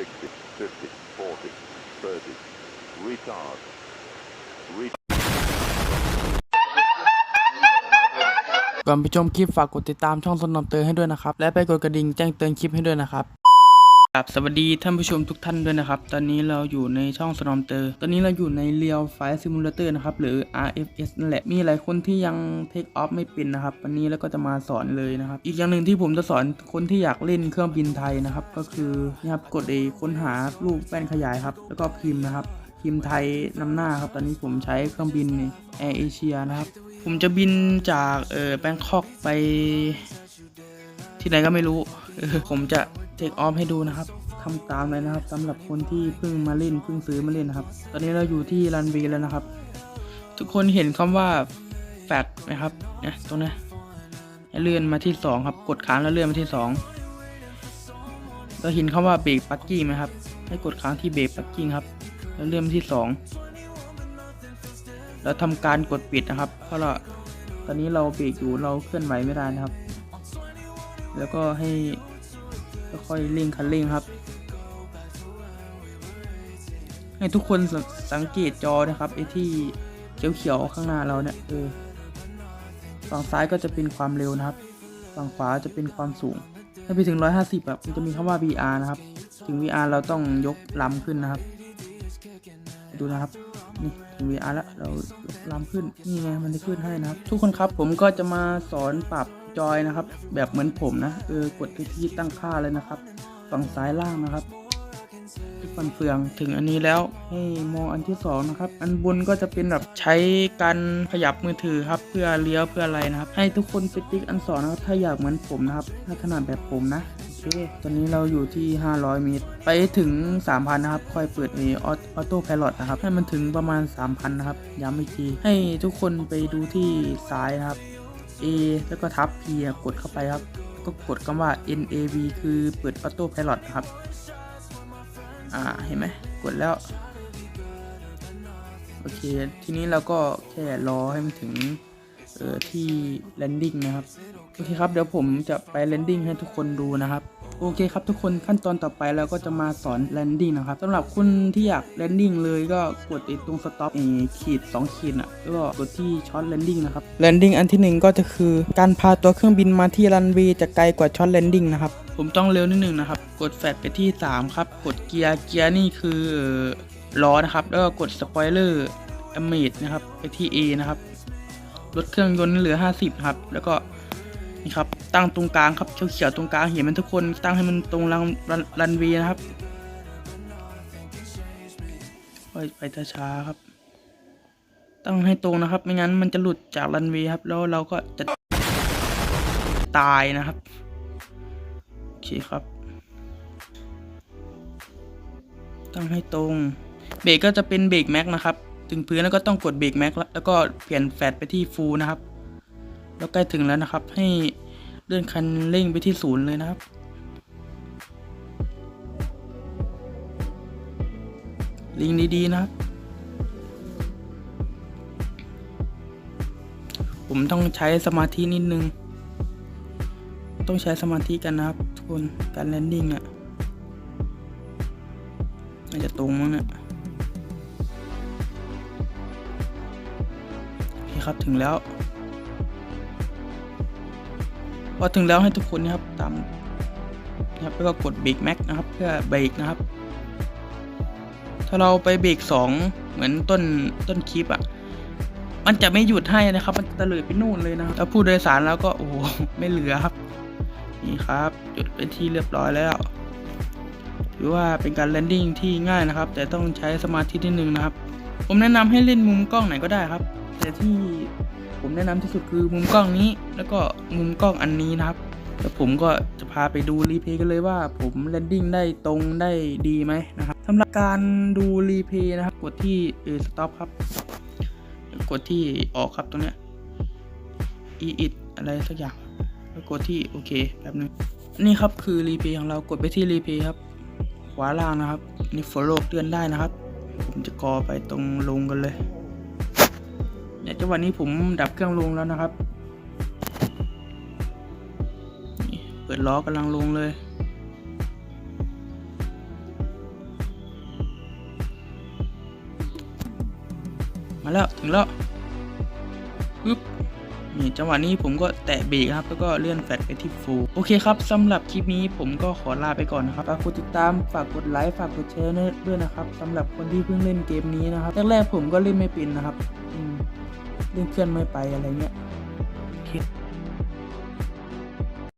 60, 50, 40, 30. Retard. Retard. ก่อนไปชมคลิปฝากกดติดตามช่องสนนมเตือนให้ด้วยนะครับ และไปกดกระดิ่งแจ้งเตือนคลิปให้ด้วยนะครับ ครับสวัสดีท่านผู้ชมทุกท่านด้วยนะครับ ตอนนี้เราอยู่ในช่องสนอมเตอร์ตอนนี้เราอยู่ใน Real Flight Simulator นะครับ หรือ RFS นั่นแหละ มีหลายคนที่ยัง Take Off ไม่เป็นนะครับ วันนี้แล้วก็จะมาสอนเลยนะครับ อีกอย่างหนึ่งที่ผมจะสอนคนที่อยากเล่นเครื่องบินไทยนะครับ ก็คือนะครับกดเอค้นหารูปแป้นขยายครับ แล้วก็พิมพ์นะครับ พิมพ์ไทยนำหน้าครับ ตอนนี้ผมใช้เครื่องบินแอร์เอเชียนะครับ ผมจะบินจากเออแบงคอกไป ที่ไหนก็ไม่รู้ ผมจะ เทคออฟให้ดูนะครับทำตามเลยนะครับสำหรับคนที่เพิ่งมาเล่นเพิ่งซื้อมาเล่นนะครับ ตอนนี้เราอยู่ที่รันวย์แล้วนะครับ ทุกคนเห็นคำว่าแฟดไหมครับเนี่ยตรงนี้เลื่อนมาที่สองครับ กดค้างแล้วเลื่อนมาที่สองเราเห็นคำว่าเบรกปักกิ้งไหมครับ ให้กดค้างที่เบรกปักกิ้งครับ แล้วเลื่อนมาที่สองแล้วทำการกดปิดนะครับ เพราะเราตอนนี้เราเบรกอยู่เราเคลื่อนไหวไม่ได้นะครับ แล้วก็ให้ ค่อยๆเร่งคันเร่งครับ ให้ทุกคนสสังเกตจอนะครับไอ้ที่เขียวๆข้างหน้าเราเนี่ยเออฝั่งซ้ายก็จะเป็นความเร็วนะครับ ฝั่งขวาจะเป็นความสูง ถ้าไปถึง 150แบบมันจะมีคำว่า VR นะครับ ถึง VR เราต้องยกลำขึ้นนะครับ ดูนะครับนี่ถึง VR แล้วเรายกลำขึ้นนี่ไงมันจะขึ้นให้นะครับ ทุกคนครับผมก็จะมาสอนปรับ จอยนะครับ แบบเหมือนผมนะเออกดไปที่ตั้งค่าเลยนะครับ ฝั่งซ้ายล่างนะครับที่ฟันเฟืองถึงอันนี้แล้วให้มองอันที่สองนะครับ อันบนก็จะเป็นแบบใช้การขยับมือถือครับ เพื่อเลี้ยวเพื่ออะไรนะครับ ให้ทุกคนไปติ๊กอันสองนะครับถ้าอยากเหมือนผมนะครับ ถ้าถนัดแบบผมนะโอเคตอนนี้เราอยู่ที่ 500 เมตร ไปถึง 3,000 นะครับ ค่อยเปิดเอออโต้พายロนะครับ ให้มันถึงประมาณ 3,000 นะครับ ย้ำอีกที ให้ทุกคนไปดูที่ซ้ายนะครับ A แล้วก็ทับ P กดเข้าไปครับ ก็กดคำว่า NAV คือเปิดออโต้พายロนะครับ อ่า เห็นไหม กดแล้ว โอเค ทีนี้เราก็แค่รอให้มันถึงเออที่แลนดิ้งนะครับ โอเคครับ เดี๋ยวผมจะไปแลนดิ้งให้ทุกคนดูนะครับ โอเคครับทุกคนขั้นตอนต่อไปเราก็จะมาสอน landing นะครับสำหรับคุณที่อยาก landing เลยก็กดตรง stop เออขีด2ขีดอะแล้วก็กดที่ช็อต landing นะครับ landing อันที่หนึ่งก็จะคือการพาตัวเครื่องบินมาที่รันเวย์จะไกลกว่าช็อต landing นะครับผมต้องเร็วนิดหนึ่งนะครับ กดแฟลชไปที่ 3 ครับ กดเกียร์เกียร์นี่คือล้อนะครับ แล้วก็กดสปอยเลอร์อเมดนะครับไปที่ A นะครับลดเครื่องยนต์เหลือ 50 ครับ แล้วก็ นี่ครับตั้งตรงกลางครับเขียวๆตรงกลางเห็นมันทุกคนตั้งให้มันตรงรันรันเวย์นะครับไปไปช้าๆครับ ตั้งให้ตรงนะครับ ไม่งั้นมันจะหลุดจากรันเวย์ครับ แล้วเราก็จะตายนะครับโอเคครับ ตั้งให้ตรง เบรกก็จะเป็นเบรกแม็กนะครับ ถึงพื้นแล้วก็ต้องกดเบรกแม็กแล้วก็เปลี่ยนแฟลตไปที่ฟูลนะครับ แล้วใกล้ถึงแล้วนะครับ ให้เลื่อนคันเร่งไปที่ศูนย์เลยนะครับ ลิงดีๆนะครับ ผมต้องใช้สมาธินิดนึง ต้องใช้สมาธิกันนะครับ ทุกคน การแลนดิ้งอะน่าจะตรงมั้งเนี่ยโอเคครับถึงแล้ว พอถึงแล้วให้ทุกคนนะครับตามนะครับแล้วก็กดเบรกแม็กนะครับ เพื่อเบรกนะครับ ถ้าเราไปเบรกสองเหมือนต้นต้นคลิปอะ่ะ มันจะไม่หยุดให้นะครับ มันจะตะเลยไปนู่นเลยนะครับแล้วผู้โดยสารแล้วก็โอ้ไม่เหลือครับ นี่ครับหยุดเป็นที่เรียบร้อยแล้วถือว่าเป็นการแลนดิ้งที่ง่ายนะครับ แต่ต้องใช้สมาธินิดนึงนะครับ ผมแนะนำให้เล่นมุมกล้องไหนก็ได้ครับ แต่ที่ ผมแนะนำที่สุดคือมุมกล้องนี้ แล้วก็มุมกล้องอันนี้นะครับแล้วผมก็จะพาไปดูรีเพย์กันเลยว่าผมแลนดิ้งได้ตรงได้ดีไหมนะครับสำหรับการดูรีเพย์นะครับ กดที่เออสต็อปครับ กดที่ออกครับตรงเนี้ย e it อะไรสักอย่างแล้วกดที่โอเคแป๊บนึงนี่ครับคือรีเพย์ของเรากดไปที่รีเพย์ครับ ขวาล่างนะครับ นี่ follow เลื่อนได้นะครับ ผมจะกอไปตรงลงกันเลย เนี่ยจังหวะนี้ผมดับเครื่องลงแล้วนะครับเปิดล้อกำลังลงเลยมาแล้ว ถึงแล้วปึ๊บ นี่จังหวะนี้ผมก็แตะเบรกครับ แล้วก็เลื่อนแฟลชไปที่ฟูโอเคครับสำหรับคลิปนี้ผมก็ขอลาไปก่อนนะครับฝากกดติดตามฝากกดไลค์ฝากกดแชร์ด้วยนะครับสำหรับคนที่เพิ่งเล่นเกมนี้นะครับแรกๆผมก็เล่นไม่เป็นนะครับเล่นเคลื่อนไม่ไปอะไรเงี้ย